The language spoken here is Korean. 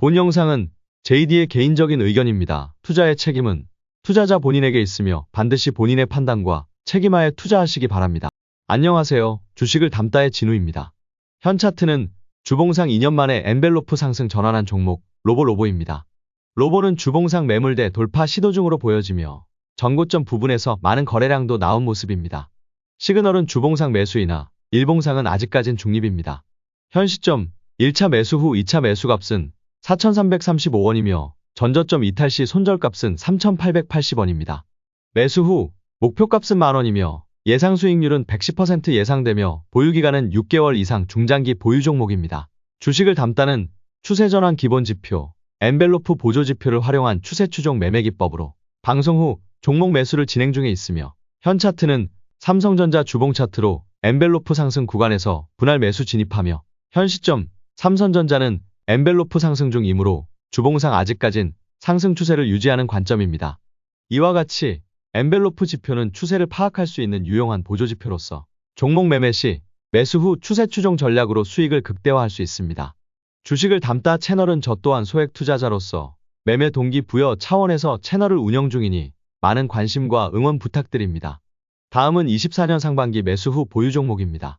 본 영상은 JD의 개인적인 의견입니다. 투자의 책임은 투자자 본인에게 있으며 반드시 본인의 판단과 책임하에 투자하시기 바랍니다. 안녕하세요. 주식을 담다의 진우입니다. 현 차트는 주봉상 2년 만에 엔벨로프 상승 전환한 종목 로보로보입니다. 로보는 주봉상 매물대 돌파 시도 중으로 보여지며 전고점 부분에서 많은 거래량도 나온 모습입니다. 시그널은 주봉상 매수이나 일봉상은 아직까진 중립입니다. 현 시점 1차 매수 후 2차 매수값은 4,335원이며 전저점 이탈 시 손절값은 3,880원입니다. 매수 후 목표값은 만원이며 예상 수익률은 110% 예상되며 보유기간은 6개월 이상 중장기 보유 종목입니다. 주식을 담다는 추세전환 기본지표, 엔벨로프 보조지표를 활용한 추세추종 매매기법으로 방송 후 종목 매수를 진행 중에 있으며 현 차트는 삼성전자 주봉 차트로 엔벨로프 상승 구간에서 분할 매수 진입하며 현 시점 삼성전자는 엔벨로프 상승 중이므로 주봉상 아직까진 상승 추세를 유지하는 관점입니다. 이와 같이 엔벨로프 지표는 추세를 파악할 수 있는 유용한 보조지표로서 종목 매매 시 매수 후 추세 추종 전략으로 수익을 극대화할 수 있습니다. 주식을 담다 채널은 저 또한 소액 투자자로서 매매 동기 부여 차원에서 채널을 운영 중이니 많은 관심과 응원 부탁드립니다. 다음은 24년 상반기 매수 후 보유 종목입니다.